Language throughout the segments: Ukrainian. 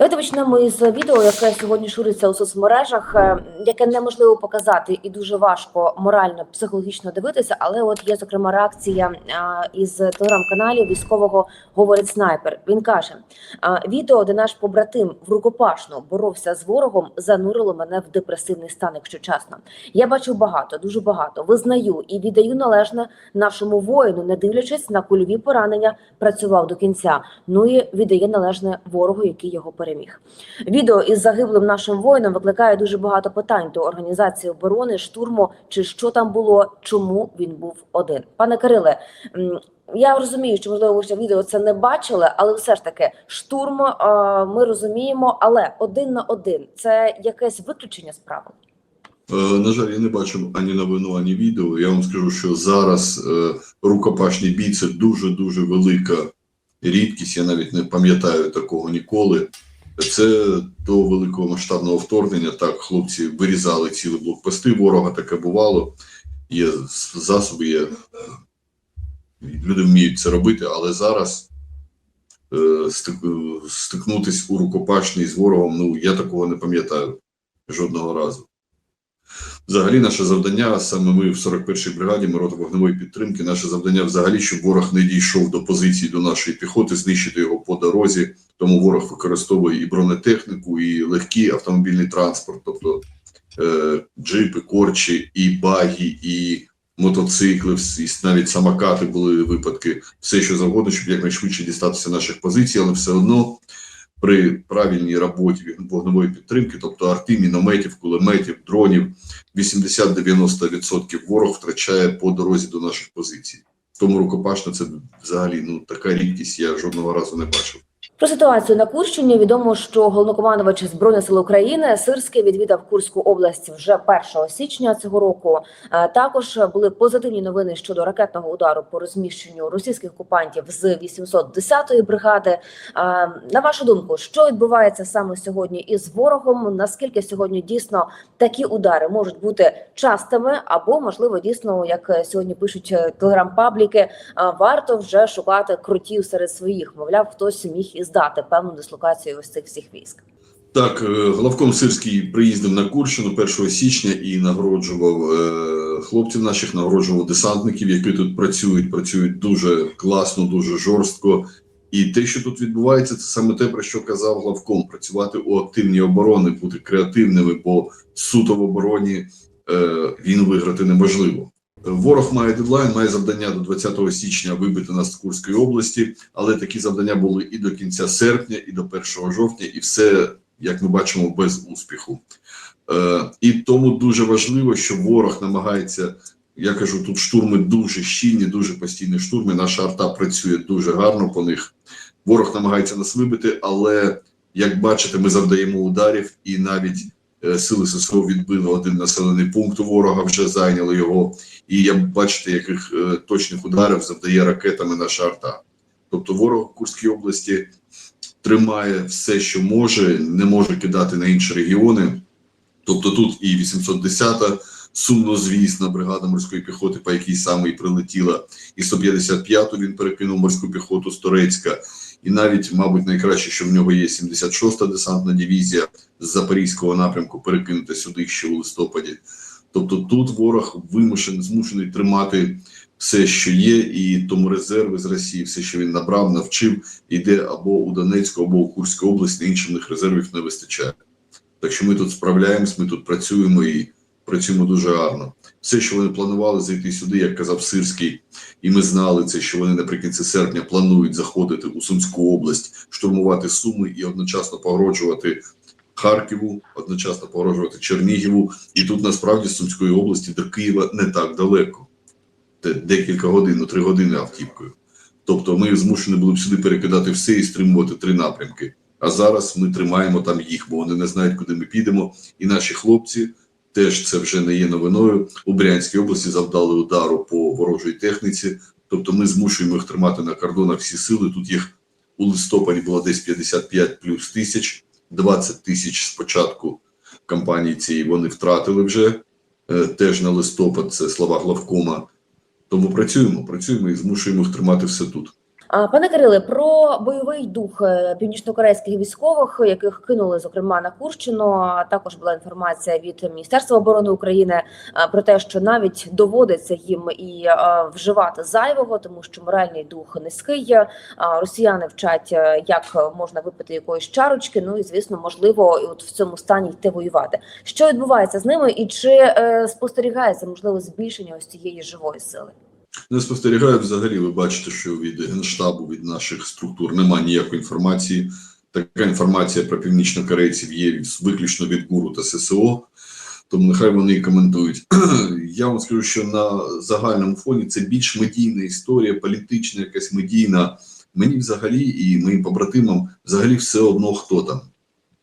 Давайте почнемо із відео, яке сьогодні шириться у соцмережах, е, яке неможливо показати і дуже важко морально, психологічно дивитися. Але от є зокрема реакція із телеграм-каналів військового говорить снайпер. Він каже: відео, де наш побратим в рукопашну боровся з ворогом, занурило мене в депресивний стан, якщо чесно. Я бачив багато, дуже багато. Визнаю і віддаю належне нашому воїну, не дивлячись на кульові поранення, працював до кінця. Ну і віддає належне ворогу, який його переміг. Відео із загиблим нашим воїном викликає дуже багато питань до організації оборони, штурму чи що там було, чому він був один. Пане Кириле, я розумію, що можливо ви ще відео це не бачили, але все ж таки штурм е, ми розуміємо, але один на один це якесь виключення справи. Е, На жаль, я не бачив ані новину, ані відео. Я вам скажу, що зараз е, рукопашний бій це дуже дуже велика рідкість. Я навіть не пам'ятаю такого ніколи. Це до великого масштабного вторгнення. Так, хлопці вирізали цілі блокпости. Ворога таке бувало. Є засоби, є люди вміють це робити, але зараз е, стик- стикнутись у рукопашній з ворогом. Ну я такого не пам'ятаю жодного разу. Взагалі, наше завдання, саме ми в 41-й бригаді, рота вогневої підтримки, наше завдання взагалі, щоб ворог не дійшов до позицій до нашої піхоти, знищити його по дорозі. Тому ворог використовує і бронетехніку, і легкий автомобільний транспорт, тобто е, джипи, корчі, і багі, і мотоцикли, і навіть самокати були випадки, все що завгодно, щоб якнайшвидше дістатися наших позицій, але все одно при правильній роботі вогневої підтримки, тобто арти, мінометів, кулеметів, дронів, 80-90% ворог втрачає по дорозі до наших позицій. Тому рукопашна це взагалі ну така рідкість. Я жодного разу не бачив. Про ситуацію на Курщині відомо, що головнокомандувач збройних сил України Сирський відвідав Курську область вже 1 січня цього року. Е, Також були позитивні новини щодо ракетного удару по розміщенню російських окупантів з 810-ї бригади. Е, На вашу думку, що відбувається саме сьогодні із ворогом? Наскільки сьогодні дійсно такі удари можуть бути частими, або можливо дійсно, як сьогодні пишуть е, телеграм-пабліки, варто вже шукати крутів серед своїх. Мовляв, хтось міг і здати певну дислокацію ось цих всіх військ. Так, е, главком Сирський приїздив на Курщину 1 січня і нагороджував е, хлопців наших, нагороджував десантників, які тут працюють. Працюють дуже класно, дуже жорстко. І те, що тут відбувається, це саме те, про що казав главком: працювати у активній оборони, бути креативними, бо суто в обороні е, війну виграти неможливо. Ворог має дедлайн, має завдання до 20 січня вибити нас з Курської області, але такі завдання були і до кінця серпня, і до 1 жовтня, і все, як ми бачимо, без успіху. Е, і тому дуже важливо, що ворог намагається. Я кажу, тут штурми дуже щільні, дуже постійні штурми. Наша арта працює дуже гарно по них. Ворог намагається нас вибити, але як бачите, ми завдаємо ударів, і навіть сили ССО відбили один населений пункт ворога, вже зайняли його. І як бачите, яких е, точних ударів завдає ракетами наша арта. Тобто ворог Курській області тримає все, що може, не може кидати на інші регіони. Тобто тут і 810-та сумнозвісна бригада морської піхоти, по якій саме і прилетіла, і 155-ту він перекинув морську піхоту з Турецька. І навіть, мабуть, найкраще, що в нього є 76-та десантна дивізія з Запорізького напрямку, перекинута сюди ще у листопаді. Тобто тут ворог вимушений, змушений тримати все, що є, і тому резерви з Росії, все, що він набрав, навчив, іде або у Донецьку, або у Курську область, інших резервів не вистачає. Так що ми тут справляємось, ми тут працюємо і працюємо дуже гарно. Все, що вони планували зайти сюди, як казав Сирський, і ми знали це, що вони наприкінці серпня планують заходити у Сумську область, штурмувати Суми і одночасно погрожувати Харківу, одночасно погрожувати Чернігіву. І тут насправді з Сумської області до Києва не так далеко. Це декілька годин, ну три години автівкою. Тобто ми змушені були б сюди перекидати все і стримувати три напрямки. А зараз ми тримаємо там їх, бо вони не знають, куди ми підемо. І наші хлопці теж це вже не є новиною. У Брянській області завдали удару по ворожій техніці. Тобто ми змушуємо їх тримати на кордонах всі сили. Тут їх у листопаді було десь 55 плюс тисяч, 20 тисяч спочатку кампанії цієї вони втратили вже е, теж на листопад. Це слова главкома. Тому працюємо, працюємо і змушуємо їх тримати все тут. Пане Кириле, про бойовий дух е, північнокорейських військових, яких кинули зокрема на Курщину. Також була інформація від Міністерства оборони України е, про те, що навіть доводиться їм і е, вживати зайвого, тому що моральний дух низький. Росіяни вчать, як можна випити якоїсь чарочки. Ну і звісно, можливо, от в цьому стані йти воювати. Що відбувається з ними, і чи спостерігається можливо збільшення ось цієї живої сили? Не спостерігаю взагалі. Ви бачите, що від генштабу, від наших структур немає ніякої інформації. Така інформація про північнокорейців є виключно від ГУРу та ССО. Тому нехай вони і коментують. Я вам скажу, що на загальному фоні це більш медійна історія, політична, якась медійна. Мені взагалі і моїм побратимам взагалі все одно хто там.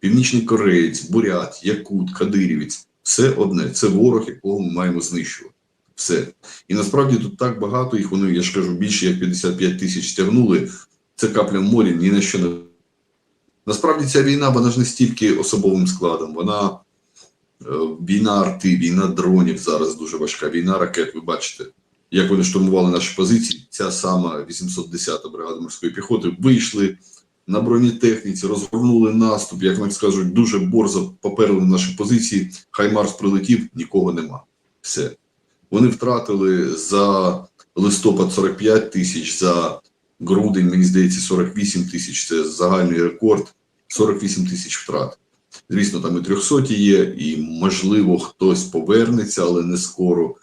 Північний Кореєць, Бурят, Якут, Кадирівець все одне. Це ворог, якого ми маємо знищувати. Все. І насправді тут так багато їх, вони, я ж кажу, більше як 55 тисяч стягнули. Це капля в морі, ні на що не. Насправді ця війна, вона ж не стільки особовим складом, вона е, війна арти, війна дронів зараз дуже важка, війна ракет, ви бачите. Як вони штурмували наші позиції, ця сама 810-та бригада морської піхоти вийшли на бронетехніці, розгорнули наступ, як нам скажуть, дуже борзо поперли наші позиції. Хаймарс прилетів, нікого нема. Все. Вони втратили за листопад 45 тисяч, за грудень, мені здається, 48 тисяч. Це загальний рекорд. 48 тисяч втрат. Звісно, там і 300 є, і можливо хтось повернеться, але не скоро.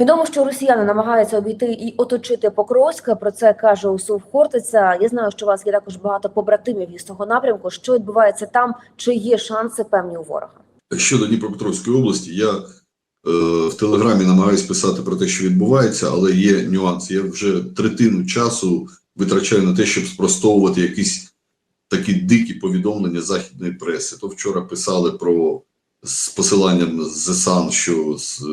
Відомо, що росіяни намагаються обійти і оточити Покровське. Про це каже Усув Хортиця. Я знаю, що у вас є також багато побратимів із того напрямку. Що відбувається там? Чи є шанси певні у ворога? Щодо Дніпропетровської області, я в Телеграмі намагаюся писати про те, що відбувається, але є нюанси. Я вже третину часу витрачаю на те, щоб спростовувати якісь такі дикі повідомлення західної преси. То вчора писали про з посиланням з ЗСАН, що з е,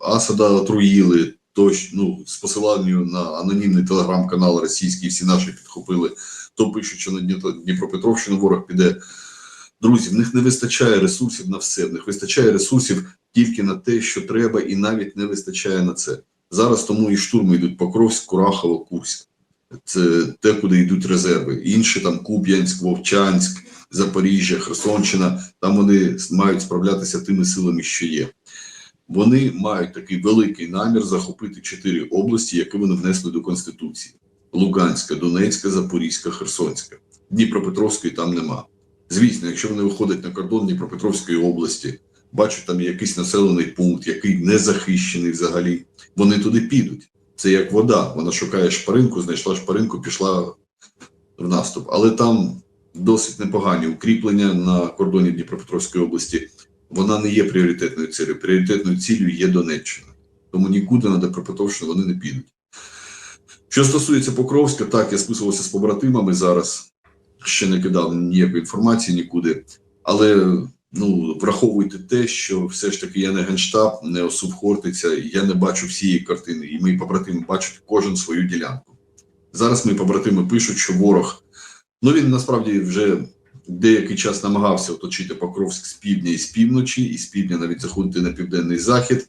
Асада отруїли, то ну, з посиланням на анонімний телеграм-канал російський, всі наші підхопили, то пишуть, що на Дніпропетровщину ворог піде. Друзі, в них не вистачає ресурсів на все. В них вистачає ресурсів тільки на те, що треба, і навіть не вистачає на це. Зараз тому і штурми йдуть Покровськ, Курахово, Курськ. Це те, куди йдуть резерви. Інші там Куп'янськ, Вовчанськ, Запоріжжя, Херсонщина. Там вони мають справлятися тими силами, що є. Вони мають такий великий намір захопити чотири області, які вони внесли до Конституції: Луганська, Донецька, Запорізька, Херсонська. Дніпропетровської там нема. Звісно, якщо вони виходять на кордон Дніпропетровської області, бачать там якийсь населений пункт, який не захищений взагалі, вони туди підуть. Це як вода. Вона шукає шпаринку, знайшла шпаринку, пішла в наступ. Але там досить непогані укріплення на кордоні Дніпропетровської області. Вона не є пріоритетною цілею. Пріоритетною цілею є Донеччина. Тому нікуди на Дніпропетровщину вони не підуть. Що стосується Покровська, так я списувався з побратимами зараз. Ще не кидав ніякої інформації нікуди. Але ну враховуйте те, що все ж таки я не генштаб, не осув Хортиця, я не бачу всієї картини, і мої побратими бачать кожен свою ділянку. Зараз мої побратими пишуть, що ворог, ну він насправді вже деякий час намагався оточити Покровськ з півдня і з півночі, і з півдня навіть заходити на південний захід.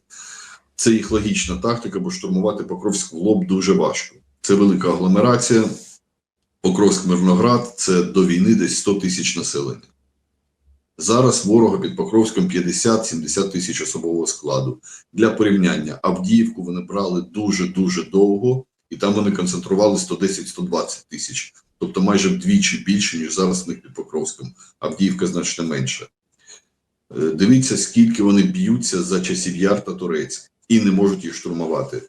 Це їх логічна тактика, бо штурмувати Покровськ в лоб дуже важко. Це велика агломерація. Покровськ Мирноград це до війни десь 100 тисяч населення. Зараз ворога під Покровськом 50-70 тисяч особового складу. Для порівняння Авдіївку вони брали дуже-дуже довго, і там вони концентрували 110-120 тисяч. Тобто майже вдвічі більше, ніж зараз в них під Покровськом. Авдіївка значно менше. Е, Дивіться, скільки вони б'ються за часів Яр та Турецьк і не можуть їх штурмувати.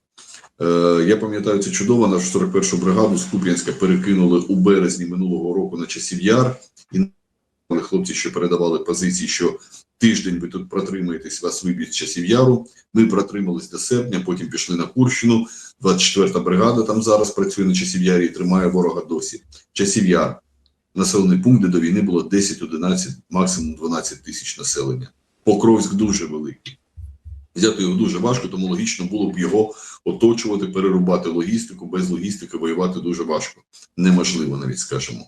Е, Я пам'ятаю це чудово. Нашу 41-ту бригаду з Куп'янська перекинули у березні минулого року на часів Яр. І хлопці, що передавали позиції, що тиждень ви тут протримаєтесь, вас виб'ють з часів яру. Ми протримались до серпня, потім пішли на Курщину. 24-та бригада там зараз працює на часів ярі і тримає ворога досі. Часів яр. Населений пункт, де до війни було 10-11, максимум 12 тисяч населення. Покровськ дуже великий. Взяти його дуже важко, тому логічно було б його оточувати, перерубати логістику. Без логістики воювати дуже важко. Неможливо навіть скажемо.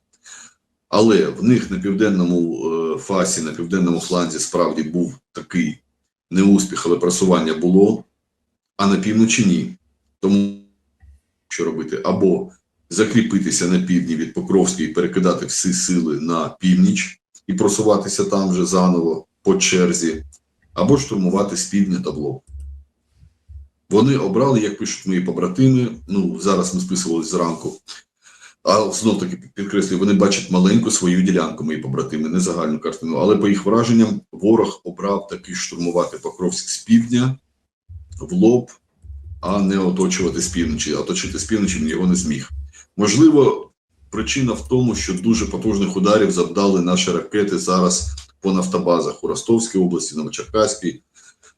Але в них на південному е, фасі, на південному фланзі справді був такий неуспіх, але просування було, а на півночі ні. Тому що робити? Або закріпитися на півдні від Покровської і перекидати всі сили на північ і просуватися там вже заново по черзі, або штурмувати з півдня та в лоб. Вони обрали, як пишуть мої побратими. Ну зараз ми списувалися зранку. А знов таки підкреслюю, вони бачать маленьку свою ділянку, мої побратими, не загальну картину. Але по їх враженням, ворог обрав таки штурмувати Покровськ з півдня в лоб, а не оточувати з півночі. Оточити з півночі він його не зміг. Можливо, причина в тому, що дуже потужних ударів завдали наші ракети зараз по нафтобазах у Ростовській області, Новочеркаській,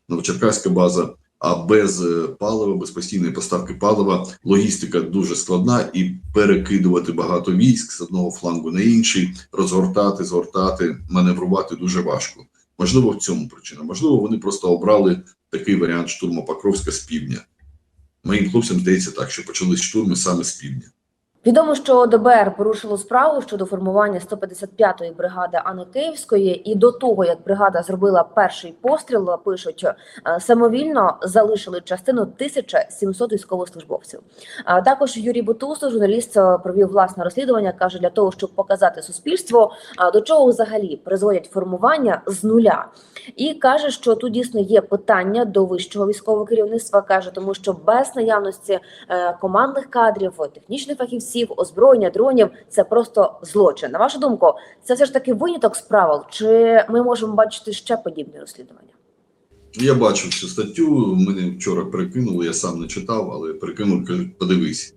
Новочеркаська база. А без е, палива, без постійної поставки палива, логістика дуже складна, і перекидувати багато військ з одного флангу на інший, розгортати, згортати, маневрувати дуже важко. Можливо, в цьому причина. Можливо, вони просто обрали такий варіант штурму Покровська з півдня. Моїм хлопцям здається так, що почались штурми саме з півдня. Відомо, що ДБР порушило справу щодо формування 155-ї бригади Анни Київської, і до того як бригада зробила перший постріл, пишуть е, самовільно залишили частину 1700 військовослужбовців. Також Юрій Бутусов, журналіст, е, провів власне розслідування. каже для того, щоб показати суспільству, а, до чого взагалі призводять формування з нуля, і каже, що тут дійсно є питання до вищого військового керівництва. каже, тому що без наявності е, командних кадрів, технічних фахівців, озброєння дронів це просто злочин. На вашу думку, це все ж таки виняток з правил? Чи ми можемо бачити ще подібні розслідування? Я бачив цю статтю. Мене вчора перекинули, я сам не читав, але перекинули, кажуть, подивись.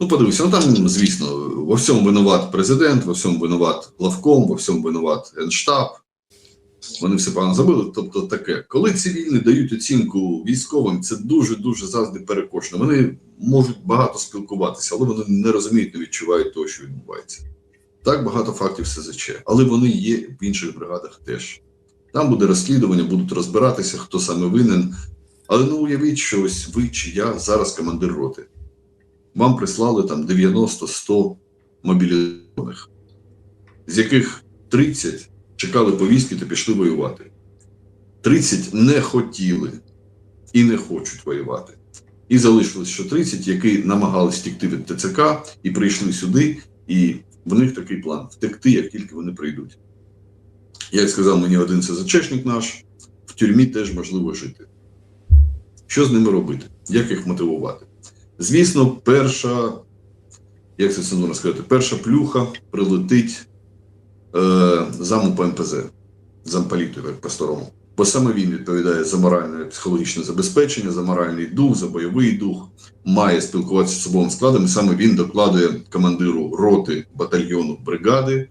Ну, подивися, ну там, звісно, во всьому винуват президент, во всьому винуват главком, во всьому винуват генштаб. Вони все погано забили. Тобто таке, коли цивільні дають оцінку військовим, це дуже дуже завжди перекошено. Вони можуть багато спілкуватися, але вони не розуміють, не відчувають того, що відбувається. Так багато фактів СЗЧ, але вони є в інших бригадах теж. Там буде розслідування, будуть розбиратися, хто саме винен. Але ну уявіть, що ось ви чи я зараз командир роти. Вам прислали там 90-100 мобілізованих, з яких 30 чекали повістки та пішли воювати. 30 не хотіли і не хочуть воювати. І залишилось ще 30, які намагались втекти від ТЦК і прийшли сюди, і в них такий план втекти, як тільки вони прийдуть. Як сказав мені один СЗЧшник наш, в тюрмі теж можливо жити. Що з ними робити? Як їх мотивувати? Звісно, перша, як це сказати, перша плюха прилетить е, заму по МПЗ, замполіту, як по-старому. Бо саме він відповідає за моральне психологічне забезпечення, за моральний дух, за бойовий дух, має спілкуватися з особовим складом, і саме він докладує командиру роти батальйону бригади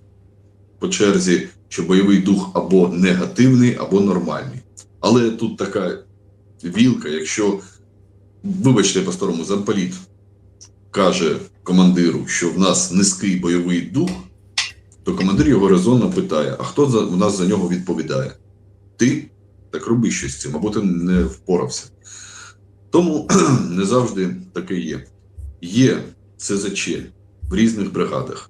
по черзі, що бойовий дух або негативний, або нормальний. Але тут така вілка, якщо, вибачте, по-старому, замполіт каже командиру, що в нас низький бойовий дух, то командир його резонно питає: а хто за, в нас за нього відповідає? Ти так роби щось з цим, або ти не впорався. Тому не завжди таке є. Є СЗЧ в різних бригадах.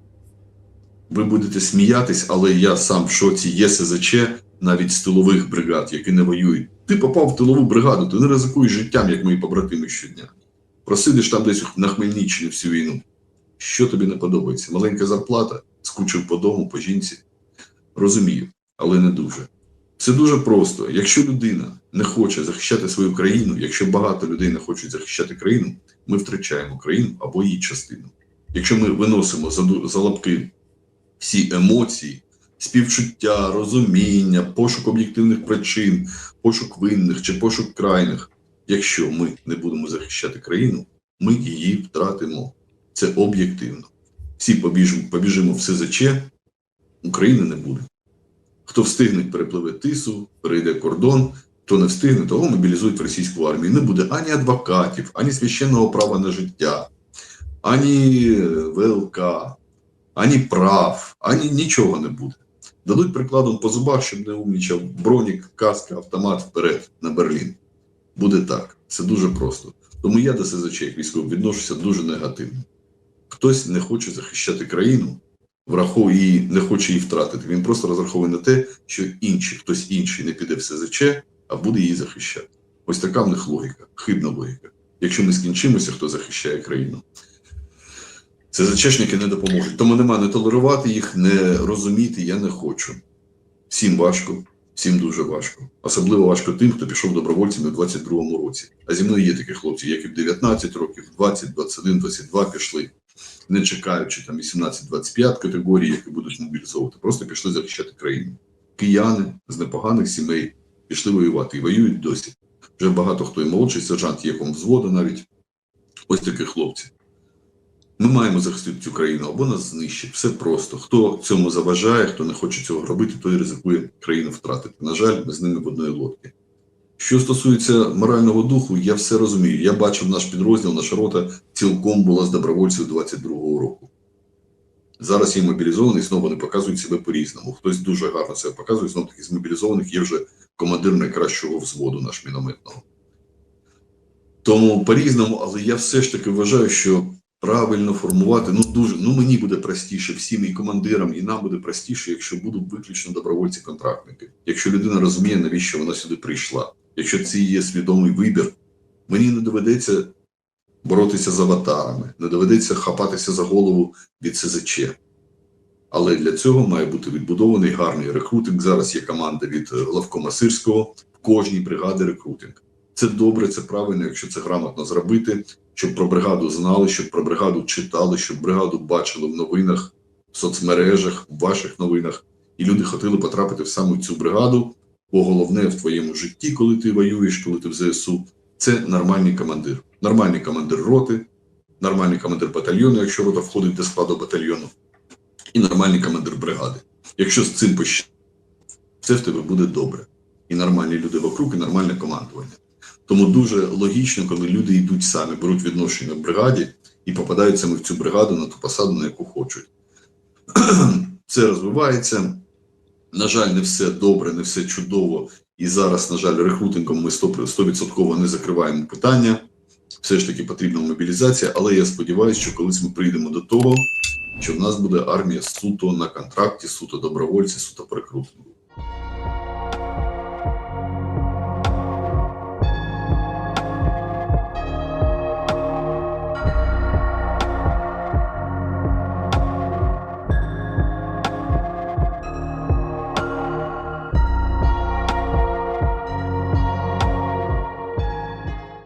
Ви будете сміятись, але я сам в шоці є СЗЧ навіть з тилових бригад, які не воюють. Ти попав в тилову бригаду, ти не ризикуєш життям, як мої побратими щодня. Просидиш там десь на Хмельниччині всю війну. Що тобі не подобається? Маленька зарплата, скучив по дому, по жінці. Розумію, але не дуже. Це дуже просто. Якщо людина не хоче захищати свою країну, якщо багато людей не хочуть захищати країну, ми втрачаємо країну або її частину. Якщо ми виносимо за, лапки всі емоції, співчуття, розуміння, пошук об'єктивних причин, пошук винних чи пошук крайних, якщо ми не будемо захищати країну, ми її втратимо. Це об'єктивно. Всі побіжимо, побіжимо в СЗЧ, України не буде. Хто встигне, перепливе тису, перейде кордон, хто не встигне, того мобілізують в російську армію. Не буде ані адвокатів, ані священного права на життя, ані е, ВЛК, ані прав, ані нічого не буде. Дадуть прикладом по зубах, щоб не умнічав бронік, каска, автомат вперед на Берлін. Буде так. Це дуже просто. Тому я до СЗЧ як військовий відношуся дуже негативно. Хтось не хоче захищати країну, враховує і не хоче її втратити. Він просто розраховує на те, що інший, хтось інший не піде в СЗЧ, а буде її захищати. Ось така в них логіка, хибна логіка. Якщо ми скінчимося, хто захищає країну. СЗЧшники не допоможуть. Тому нема не толерувати їх, не розуміти я не хочу. Всім важко, всім дуже важко. Особливо важко тим, хто пішов добровольцями у 22-му році. А зі мною є такі хлопці, які в 19 років, 20, 21, 22 пішли, не чекаючи там 18-25 категорії, які будуть мобілізовувати, просто пішли захищати країну. Кияни з непоганих сімей пішли воювати і воюють досі. Вже багато хто і молодший сержант є ком навіть. Ось такі хлопці. Ми маємо захистити цю країну або нас знищить. Все просто. Хто цьому заважає, хто не хоче цього робити, той ризикує країну втратити. На жаль, ми з ними в одної лодки. Що стосується морального духу, я все розумію. Я бачив наш підрозділ, наша рота цілком була з добровольців 22-го року. Зараз є мобілізований, знову вони показують себе по-різному. Хтось дуже гарно себе показує, знову таки з мобілізованих є вже командир найкращого взводу наш мінометного. Тому по-різному, але я все ж таки вважаю, що правильно формувати, ну дуже, ну мені буде простіше, всім і командирам, і нам буде простіше, якщо будуть виключно добровольці-контрактники. Якщо людина розуміє, навіщо вона сюди прийшла. Якщо це є свідомий вибір, мені не доведеться боротися з аватарами, не доведеться хапатися за голову від СЗЧ. Але для цього має бути відбудований гарний рекрутинг. Зараз є команда від е, главкома Сирського в кожній бригаді рекрутинг. Це добре, це правильно, якщо це грамотно зробити, щоб про бригаду знали, щоб про бригаду читали, щоб бригаду бачили в новинах, в соцмережах, в ваших новинах, і люди хотіли потрапити в саме цю бригаду. Бо головне в твоєму житті, коли ти воюєш, коли ти в ЗСУ, це нормальний командир. Нормальний командир роти, нормальний командир батальйону, якщо рота входить до складу батальйону, і нормальний командир бригади. Якщо з цим пощ... все в тебе буде добре. І нормальні люди вокруг, і нормальне командування. Тому дуже логічно, коли люди йдуть самі, беруть відношення в бригаді і попадають саме в цю бригаду на ту посаду, на яку хочуть. Це розвивається. На жаль, не все добре, не все чудово. І зараз, на жаль, рекрутингом ми 100% не закриваємо питання. Все ж таки потрібна мобілізація, але я сподіваюся, що колись ми прийдемо до того, що в нас буде армія суто на контракті, суто добровольці, суто по.